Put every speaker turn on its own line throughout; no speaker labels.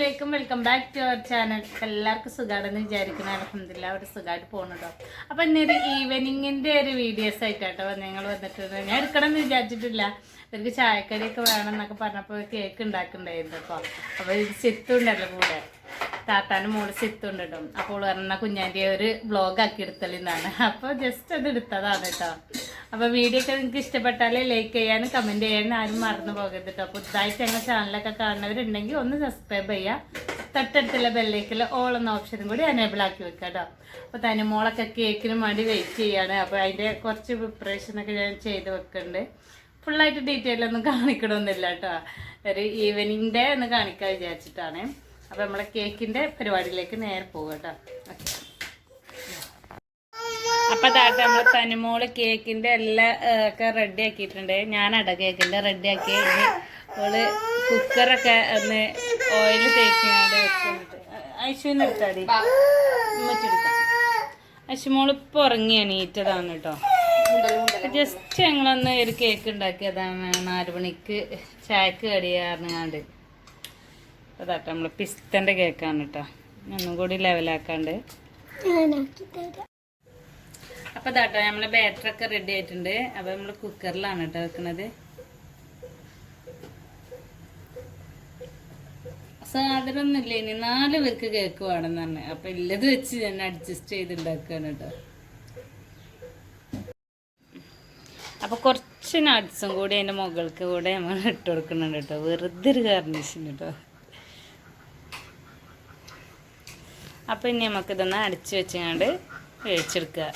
അലൈക്കും welcome back to our channel എല്ലാവർക്കും സുഖമാണെന്ന് വിചാരിക്കുന്ന. അലഹമില്ല അവർ സുഖമായിട്ട് പോകുന്നുണ്ടോ അപ്പം ഇന്നൊരു ഈവനിങ്ങിന്റെ ഒരു വീഡിയോസ് ആയിട്ടാട്ടോ ഞങ്ങൾ വന്നിട്ടുണ്ട് ഞാൻ എടുക്കണം എന്ന് വിചാരിച്ചിട്ടില്ല. ഇവർക്ക് ചായക്കടിയൊക്കെ വേണം എന്നൊക്കെ പറഞ്ഞപ്പോൾ കേക്ക് ഉണ്ടാക്കുന്നുണ്ടായിരുന്നു അപ്പോൾ അപ്പോൾ ഇത് സിത്തുണ്ടല്ലോ കൂടെ. താത്താനും മോൾ സിത്തുണ്ട് കേട്ടോ അപ്പോൾ പറഞ്ഞ കുഞ്ഞാന്റെ ഒരു ബ്ലോഗ് ആക്കി എടുത്തലിന്നാണ് അപ്പോൾ ജസ്റ്റ് അത് എടുത്തതാണ് കേട്ടോ അപ്പോൾ വീഡിയോ ഒക്കെ നിങ്ങൾക്ക് ഇഷ്ടപ്പെട്ടാൽ ലൈക്ക് ചെയ്യാനും കമന്റ് ചെയ്യാനും ആരും മറന്നു പോകരുത് കേട്ടോ പുതുതായിട്ട് ഞങ്ങൾ ചാനലൊക്കെ കാണുന്നവരുണ്ടെങ്കിൽ ഒന്ന് സബ്സ്ക്രൈബ് ചെയ്യുക തൊട്ടടുത്തുള്ള ബെല്ലേക്കിൽ ഓൾ എന്ന ഓപ്ഷനും കൂടി എനേബിൾ ആക്കി വെക്കുക കേട്ടോ അപ്പോൾ തന്നെ മോളൊക്കെ കേക്കിന് വേണ്ടി വെയിറ്റ് ചെയ്യാണ്. അപ്പോൾ അതിന്റെ കുറച്ച് പ്രിപ്പറേഷനൊക്കെ ഞാൻ ചെയ്ത് വെക്കുന്നുണ്ട് ഫുള്ളായിട്ട് ഡീറ്റെയിൽ ഒന്നും കാണിക്കണമെന്നില്ല കേട്ടോ ഒരു ഈവനിങ് ഡേ ഒന്ന് കാണിക്കാൻ വിചാരിച്ചിട്ടാണ്. അപ്പോൾ നമ്മളെ കേക്കിന്റെ പരിപാടിയിലേക്ക് നേരെ പോകും കേട്ടോ ഓക്കെ അപ്പൊ താത്ത നമ്മൾ തനിമോൾ കേക്കിന്റെ എല്ലാ ഒക്കെ റെഡി ആക്കിയിട്ടുണ്ട്. ഞാനട കേക്കിന്റെ റെഡി ആക്കി. ഓൾ കുക്കറൊക്കെ ഒന്ന് ഓയിൽ തേച്ചിങ്ങാണ്ട് വെക്കുന്നുണ്ട് ഐശുവിന് എടുത്താടി? ഐശുമോൾ ഇപ്പൊ ഉറങ്ങി എണീറ്റതാണ് കേട്ടോ ജസ്റ്റ് ഞങ്ങളൊന്ന് ഒരു കേക്ക് ഉണ്ടാക്കിയതാണ് നാല് മണിക്ക് ചായക്ക് അപ്പൊ അതാട്ടോ നമ്മൾ പിസ്തന്റെ കേക്കാണ് കേട്ടോ ഒന്നും കൂടി ലെവലാക്കാണ്ട് അപ്പൊ ഇതാട്ടോ ബാറ്റർ ഒക്കെ റെഡി ആയിട്ടുണ്ട്. അപ്പൊ നമ്മൾ കുക്കറിലാണ് കേട്ടോ വെക്കുന്നത് സാധനമൊന്നുമില്ല ഇനി നാല് പേർക്ക് കേക്ക് വേണമെന്ന് പറഞ്ഞു അപ്പൊ ഇല്ലത് വെച്ച് ഞാൻ അഡ്ജസ്റ്റ് ചെയ്ത് ഉണ്ടാക്കുകയാണ് കേട്ടോ അപ്പൊ കുറച്ച് നട്ട്സും കൂടി അതിന്റെ മുകൾക്ക് കൂടെ നമ്മൾ ഇട്ട് കൊടുക്കുന്നുണ്ട് കേട്ടോ വെറുതെ ഒരു ഗാർണിഷിന് കേട്ടോ അപ്പോൾ ഇനി നമുക്കിതൊന്ന് ഇതൊന്ന് വെച്ചുകൊണ്ട് വേവിച്ചെടുക്കുക.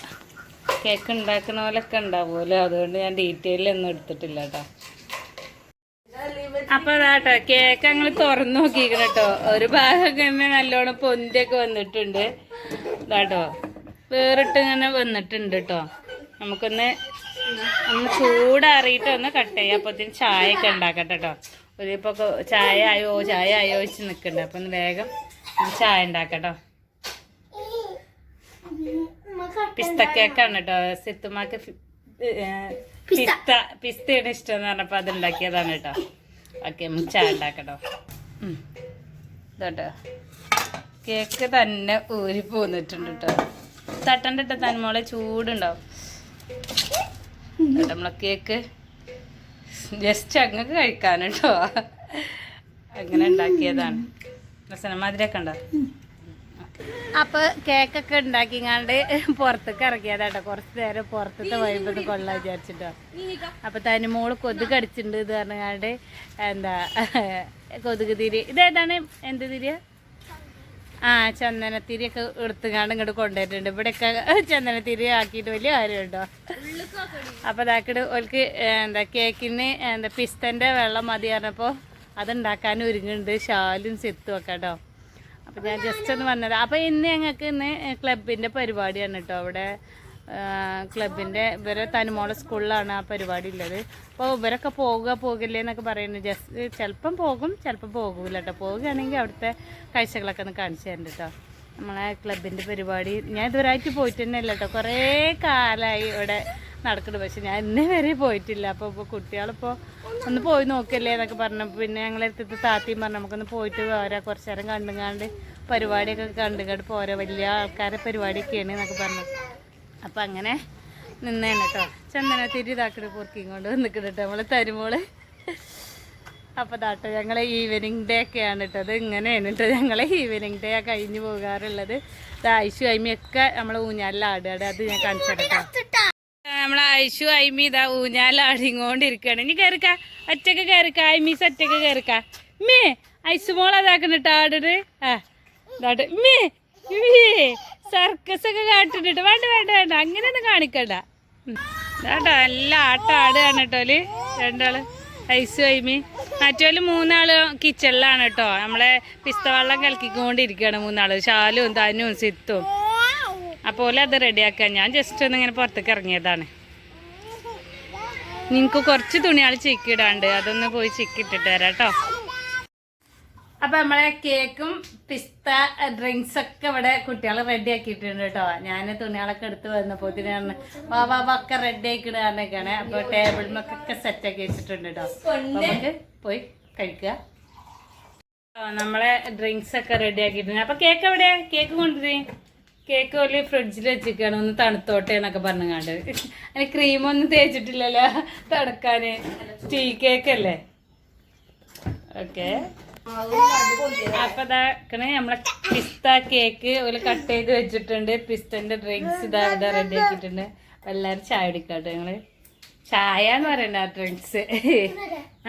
കേക്ക് ഉണ്ടാക്കുന്ന പോലൊക്കെ ഉണ്ടാവുമല്ലോ? അതുകൊണ്ട് ഞാൻ ഡീറ്റെയിൽ ഒന്നും എടുത്തിട്ടില്ല കേട്ടോ അപ്പൊ അതാട്ടോ കേക്ക് ഞങ്ങൾ തുറന്നു നോക്കിക്കണം കേട്ടോ ഒരു ഭാഗം തന്നെ നല്ലോണം പൊന്തിയൊക്കെ വന്നിട്ടുണ്ട്. ഇതാട്ടോ വേറിട്ട് ഇങ്ങനെ വന്നിട്ടുണ്ട് കേട്ടോ നമുക്കൊന്ന് ഒന്ന് ചൂടാറിയിട്ട് ഒന്ന് കട്ട് ചെയ്യാം. അപ്പത്തിന് ചായ ഒക്കെ ഉണ്ടാക്കട്ടെ കേട്ടോ ഇതിപ്പോ ചായ ആയോ ചായ ആയോ വെച്ച് നിൽക്കണ്ട അപ്പൊ ഒന്ന് വേഗം ചായ ഉണ്ടാക്കട്ടോ പിസ്ത കേക്കാണ് കേട്ടോ സിത്തുമാക്ക് പിസ്ത. പിസ്തയാണ് ഇഷ്ടം എന്ന് പറഞ്ഞപ്പോ അത് ഉണ്ടാക്കിയതാണ് കേട്ടോ ഓക്കെ ചായ ഉണ്ടാക്കട്ടോ. ഇതോട്ടോ. കേക്ക് തന്നെ ഊരി പോന്നിട്ടുണ്ട് കേട്ടോ തട്ടണ്ട കേട്ടോ തന്മോളെ ചൂടുണ്ടാവും. നമ്മളെ കേക്ക്. ജസ്റ്റ് അങ്ങക്ക് കഴിക്കാൻ കേട്ടോ അങ്ങനെ ഉണ്ടാക്കിയതാണ്. രസന മധുരമൊക്കെ ഉണ്ടോ? അപ്പൊ കേക്കൊക്കെ ഉണ്ടാക്കിങ്ങാണ്ട് പുറത്തേക്ക് ഇറക്കിയതാട്ടോ കുറച്ച് നേരം പുറത്തത്തെ വൈബത് കൊള്ളാ വിചാരിച്ചിട്ടോ. അപ്പൊ തനി മോൾ കൊതുക് അടിച്ചിട്ടുണ്ട് ഇത് പറഞ്ഞാണ്ട് എന്താ കൊതുക് തിരി. ഇതേതാണ് എന്ത് തിരിയ? ആ ചന്ദനത്തിരി ഒക്കെ എടുത്തുങ്ങാണ്ട് ഇങ്ങോട്ട് കൊണ്ടുവരുന്നുണ്ട്. ഇവിടെയൊക്കെ ചന്ദനത്തിരി ആക്കിയിട്ട് വലിയ കാര്യമുണ്ടോ? അപ്പൊ ഇതാക്കിട്ട് ഓൽക്ക് എന്താ കേക്കിന് എന്താ പിസ്തന്റെ വെള്ളം മതി പറഞ്ഞപ്പോ അതുണ്ടാക്കാൻ ഒരുങ്ങുന്നുണ്ട്. ഷാലും സെത്തും ഒക്കെ കേട്ടോ. അപ്പൊ ഞാൻ ജസ്റ്റ് ഒന്ന് വന്നത്. അപ്പൊ ഇന്ന് ഞങ്ങൾക്ക് ഇന്ന് ക്ലബിന്റെ പരിപാടിയാണ് കേട്ടോ അവിടെ ക്ലബിന്റെ ഇവരെ തനുമോളെ സ്കൂളിലാണ് ആ പരിപാടി ഉള്ളത്. അപ്പോൾ ഇവരൊക്കെ പോകുക പോകില്ലേ എന്നൊക്കെ പറയുന്നത് ജസ്റ്റ് ചിലപ്പം പോകും ചിലപ്പം പോകൂല കേട്ടോ പോകുകയാണെങ്കിൽ അവിടുത്തെ കാഴ്ചകളൊക്കെ ഒന്ന് കാണിച്ചു തരണ്ട കേട്ടോ നമ്മളെ ക്ലബിന്റെ പരിപാടി ഞാൻ ഇതുവരായിട്ട് പോയിട്ട് തന്നെ കേട്ടോ കുറേ കാലമായി ഇവിടെ നടക്കുന്നു പക്ഷെ ഞാൻ ഇന്നേ വരെ പോയിട്ടില്ല. അപ്പോൾ ഇപ്പോൾ കുട്ടികളിപ്പോൾ ഒന്ന് പോയി നോക്കല്ലേ എന്നൊക്കെ പറഞ്ഞു. പിന്നെ ഞങ്ങളെ അടുത്ത് താത്തിയും പറഞ്ഞു നമുക്കൊന്ന് പോയിട്ട് പോരാ കുറച്ച് നേരം കണ്ടുങ്ങാണ്ട് പരിപാടിയൊക്കെ കണ്ടുകൊണ്ട് പോരാ. വലിയ ആൾക്കാരെ പരിപാടിയൊക്കെയാണ് എന്നൊക്കെ പറഞ്ഞു. അപ്പം അങ്ങനെ നിന്നേണ് കേട്ടോ ചന്ദനത്തിരി ഇതാക്കിട്ട് പൊറുക്കിയും കൊണ്ട് വന്നിക്കണം കേട്ടോ നമ്മളെ തരുമോൾ. അപ്പോൾ ദാട്ടോ ഞങ്ങളെ ഈവനിങ് ഡേ ഒക്കെയാണ് കേട്ടോ അത് ഇങ്ങനെയാണ് കേട്ടോ ഞങ്ങളെ ഈവനിങ് ഡേ കഴിഞ്ഞ് പോകാറുള്ളത്. ഐമിയൊക്കെ നമ്മളെ ഊഞ്ഞാലിലാടുകയാണ് അത് ഞാൻ കാണിച്ചു കേട്ടോ നമ്മളെ ഐശു ഐമി ഇതാ ഊഞ്ഞാലാടിങ്ങോണ്ടിരിക്കുകയാണ് ഇനി കയറിക്ക ഒറ്റയ്ക്ക് കയറിക്ക ഐമീസ് ഒറ്റയ്ക്ക് കയറിക്ക മേ ഐസു മോൾ അതാക്കണിട്ട് ആടിട്ട് ആ ഇതാട്ട്. മേ സർക്കസ് ഒക്കെ കാട്ടിട്ട് വേണ്ട വേണ്ട വേണ്ട. അങ്ങനെയൊന്നും കാണിക്കണ്ട. കേട്ടോ നല്ല ആട്ടം ആടുകയാണ് കേട്ടോൽ രണ്ടാൾ ഐസു ഐമി. മറ്റോൽ മൂന്നാൾ കിച്ചണിലാണ് കേട്ടോ. നമ്മളെ പിസ്തവെള്ളം കലക്കിക്കൊണ്ടിരിക്കുകയാണ് മൂന്നാൾ. ഷാലും തനും സിത്തും. അപ്പോൾ അത് റെഡിയാക്കുക ഞാൻ ജസ്റ്റ് ഒന്ന് ഇങ്ങനെ പുറത്തേക്ക് ഇറങ്ങിയതാണ്. നിങ്ങൾക്ക് കുറച്ച് തുണികൾ ചിക്കിടാണ്ട് അതൊന്ന് പോയി ചിക്കിട്ടിട്ട് തരാം കേട്ടോ. അപ്പം നമ്മളെ കേക്കും പിസ്ത ഡ്രിങ്ക്സ് ഒക്കെ ഇവിടെ കുട്ടികൾ റെഡി ആക്കിയിട്ടുണ്ട് കേട്ടോ. ഞാൻ തുണികളൊക്കെ എടുത്ത് വന്നപ്പോൾ വാ വാ വാ ഒക്കെ റെഡി ആക്കിയിട്ട് അപ്പോൾ ടേബിൾ ടേബിളിമൊക്കെ സെറ്റ് ആക്കി വെച്ചിട്ടുണ്ട് കേട്ടോ. നമുക്ക് പോയി കഴിക്കുക. നമ്മളെ ഡ്രിങ്ക്സ് ഒക്കെ റെഡി ആക്കിയിട്ടുണ്ട്. അപ്പൊ കേക്ക് എവിടെ കേക്ക് കൊണ്ടുവരേ കേക്ക് വലിയ ഫ്രിഡ്ജിൽ വെച്ചിരിക്കുകയാണ് ഒന്ന് തണുത്തോട്ടെ എന്നൊക്കെ പറഞ്ഞങ്ങാണ്ട്. അതിന് ക്രീമൊന്നും തേച്ചിട്ടില്ലല്ലോ. തണുക്കാന്. ടീ കേക്ക് അല്ലേ? ഓക്കെ. അപ്പൊ ഇതാക്കണേ നമ്മളെ പിസ്ത കേക്ക് ഒരു കട്ട് ചെയ്ത് വെച്ചിട്ടുണ്ട്. പിസ്തന്റെ ഡ്രിങ്ക്സ് ഇതാ ഇവിടെ റെഡി ആക്കിയിട്ടുണ്ട്. എല്ലാരും ചായ കുടിക്കാട്ടോ ഞങ്ങൾ. ചായ എന്ന് പറയണ്ട ഡ്രിങ്ക്സ്.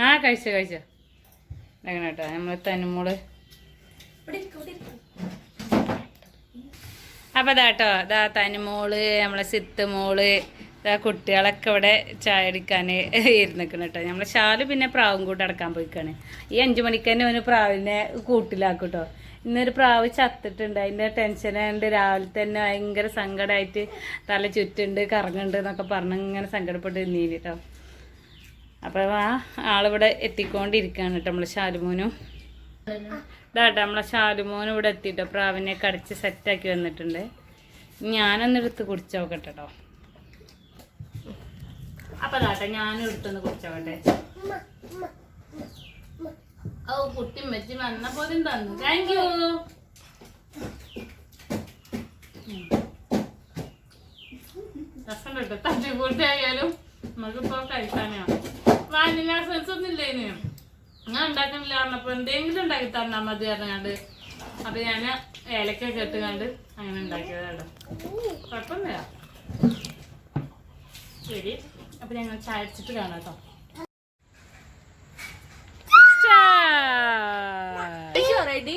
ആ കഴിച്ചോ കഴിച്ചോ. അങ്ങനെ കേട്ടോ. നമ്മൾ തനുമോൾ. അപ്പൊ ഇതാട്ടോ ഇതാ തനുമോൾ നമ്മളെ സിത്ത് മോൾ ഇതാ കുട്ടികളൊക്കെ ഇവിടെ ചായ അടിക്കാൻ ഇരുന്നിക്കണം കേട്ടോ നമ്മളെ ഷാൽ പിന്നെ പ്രാവും കൂട്ട് അടക്കാൻ പോയിക്കാണ്. ഈ അഞ്ചു മണിക്ക് തന്നെ ഒരു പ്രാവിനെ കൂട്ടിലാക്കും കേട്ടോ ഇന്നൊരു പ്രാവ് ചത്തിട്ടുണ്ട് അതിന്റെ ടെൻഷനുണ്ട് രാവിലെ തന്നെ ഭയങ്കര സങ്കടമായിട്ട് തല ചുറ്റുണ്ട് കറങ്ങുന്നുണ്ട് എന്നൊക്കെ പറഞ്ഞ് ഇങ്ങനെ സങ്കടപ്പെട്ട് നീ കേട്ടോ അപ്പോൾ ആ ആളിവിടെ എത്തിക്കൊണ്ടിരിക്കുകയാണ് കേട്ടോ നമ്മളെ ഷാലുമോനും. ഇതാട്ടോ നമ്മളെ ഷാലുമോൻ ഇവിടെ എത്തിയിട്ടോ പ്രാവിനെ കടിച്ച് സെറ്റാക്കി വന്നിട്ടുണ്ട്. ഞാനൊന്ന് എടുത്ത് കുടിച്ച് നോക്കട്ടെ കേട്ടോ അപ്പൊ ഇതാട്ടെ ഞാനും എടുത്തൊന്ന് നോക്കട്ടെ. ഓ കുട്ടി മെച്ചി പോലും തന്നു. താങ്ക് യു രസം കേട്ടോ തട്ടിക്കൂട്ടായാലും നമുക്കിപ്പോ കഴിക്കാനാണ് വാനില സെൻസ് ഒന്നും ഇല്ലേനു. ഞാൻ ഉണ്ടാക്കുന്നില്ല പറഞ്ഞപ്പോ എന്തെങ്കിലും ഉണ്ടാക്കി തന്നാ മതി പറഞ്ഞാണ്ട് അപ്പൊ ഞാൻ ഏലക്കൊക്കെ ഇട്ടുകൊണ്ട് അങ്ങനെ ഉണ്ടാക്കിയതാട്ടോ. കുഴപ്പമൊന്നുമില്ല. ശരി. അപ്പൊ ഞങ്ങൾ ചായച്ചിട്ട് കാണാം കേട്ടോ
ready?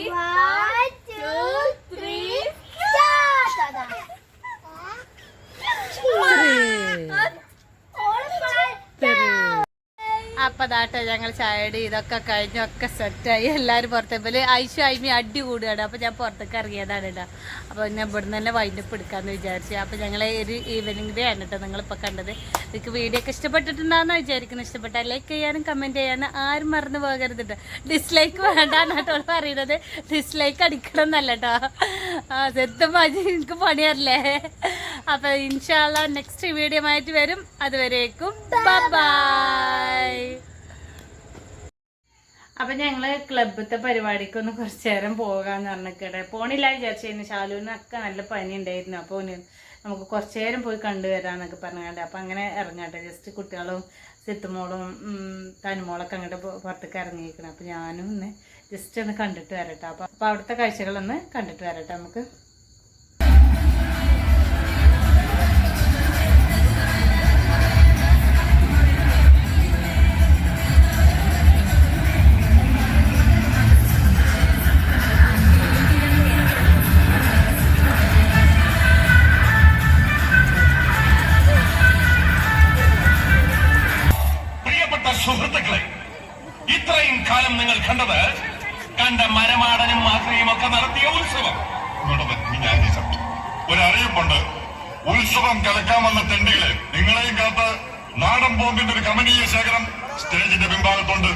അപ്പൊ ദാട്ടെ ഞങ്ങൾ ചായടി ഇതൊക്കെ കഴിഞ്ഞു ഒക്കെ സെറ്റായി. എല്ലാവരും പുറത്തേക്ക് ഐശു ഐമി അടി കൂടുകയാണ് അപ്പോൾ ഞാൻ പുറത്തേക്ക് ഇറങ്ങിയതാണ് കേട്ടോ അപ്പോൾ ഞാൻ ഇവിടുന്ന് തന്നെ വൈൻഡപ്പ് എടുക്കാന്ന് വിചാരിച്ചു. അപ്പോൾ ഞങ്ങൾ ഒരു ഈവനിങ് ഡേ ആണ് കേട്ടോ നിങ്ങളിപ്പോൾ കണ്ടത്. നിങ്ങൾക്ക് വീഡിയോ ഒക്കെ ഇഷ്ടപ്പെട്ടിട്ടുണ്ടാന്ന് വിചാരിക്കുന്നു. ഇഷ്ടപ്പെട്ട ലൈക്ക് ചെയ്യാനും കമന്റ് ചെയ്യാനും ആരും മറന്നു പോകരുത് കേട്ടോ ഡിസ്ലൈക്ക് വേണ്ടാന്നാട്ടോ പറയുന്നത് ഡിസ്ലൈക്ക് അടിക്കണം എന്നല്ല കേട്ടോ ആ സത്യമായി എനിക്ക് പണിയല്ലേ? അപ്പൊ ഇൻഷാല്ല നെക്സ്റ്റ് വീഡിയോ ആയിട്ട് വരും. അതുവരേക്കും. ബൈ അപ്പൊ ഞങ്ങൾ ക്ലബത്തെ പരിപാടിക്കൊന്ന് കുറച്ചു നേരം പോകാന്ന് പറഞ്ഞിട്ട് പോണില്ല വിചാരിച്ചു ശാലുവിനൊക്കെ നല്ല പനി ഉണ്ടായിരുന്നു അപ്പോൾ ഓന് നമുക്ക് കുറച്ചു നേരം പോയി കണ്ടുവരാന്നൊക്കെ പറഞ്ഞാണ്ട് അപ്പൊ അങ്ങനെ ഇറങ്ങട്ടെ. ജസ്റ്റ് കുട്ടികളും സിത്തുമോളും തനുമോളൊക്കെ അങ്ങോട്ട് പുറത്തേക്ക് ഇറങ്ങിയിരിക്കണം അപ്പൊ ഞാനും ഒന്ന് ജസ്റ്റ് ഒന്ന് കണ്ടിട്ട് വരട്ടെ. അപ്പൊ അപ്പൊ അവിടുത്തെ കാഴ്ചകളൊന്ന് കണ്ടിട്ട് വരട്ടെ നമുക്ക്.
ഒരു അറിയിപ്പുണ്ട് ഉത്സവം കലക്കാൻ വന്ന തെണ്ടികളെ നിങ്ങളെയും കാത്ത് നാടൻ ബോംബിന്റെ ഒരു കമനീയ ശേഖരം സ്റ്റേജിന്റെ പിൻഭാഗത്തുണ്ട്.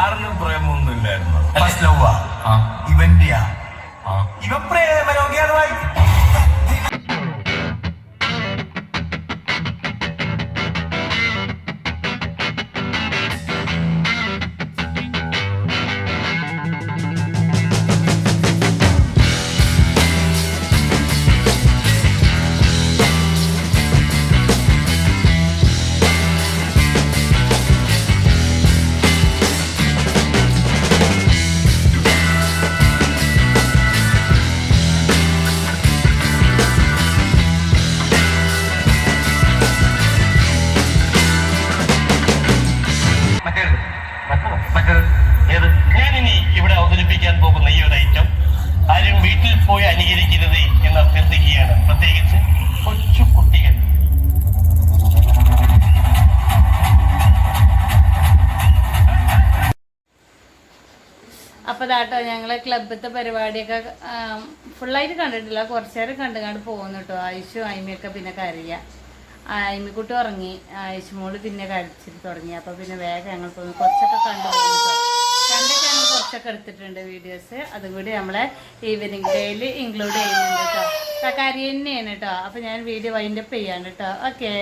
സാറിനും പ്രേമൊന്നും ഇല്ലായിരുന്നു
ഇവന്റെയാ. ഇവ പ്രേമരോഗിയാണ് ഭായി
അവതരിപ്പിക്കാൻ പോകുന്ന ഈ ഒരു ഐറ്റം ആരും വീട്ടിൽ പോയി അനുകരിക്കരുത് എന്ന് അഭ്യർത്ഥിക്കുകയാണ്. പ്രത്യേകിച്ച് കൊച്ചു കുട്ടികൾ.
അപ്പോൾ ദാട്ടോ ഞങ്ങളെ ക്ലബ്ബത്തെ പരിപാടിയൊക്കെ ഫുള്ളായിട്ട് കണ്ടിട്ടില്ല. കുറച്ചേരം കണ്ടുകൊണ്ട് കണ്ടു കണ്ട് പോകുന്നു കേട്ടോ. ആയിഷും അയിമയൊക്കെ പിന്നെ കരയുക അയിമിക്കുട്ടി ഉറങ്ങി. ആയിഷുമോൾ പിന്നെ കരച്ചിട്ട് തുടങ്ങി. അപ്പോൾ പിന്നെ വേഗം ഞങ്ങൾ പോകുന്നു കുറച്ചൊക്കെ കണ്ടു പോകുന്നു കണ്ടൊക്കെ എടുത്തിട്ടുണ്ട് വീഡിയോസ് അതും കൂടി നമ്മളെ ഈവനിങ് ഡേയിൽ ഇൻക്ലൂഡ് ചെയ്യുന്നുണ്ട് കേട്ടോ കരി തന്നെയാണ് കേട്ടോ അപ്പോൾ ഞാൻ വീഡിയോ വൈൻഡപ്പ് ചെയ്യാണ് കേട്ടോ ഓക്കേ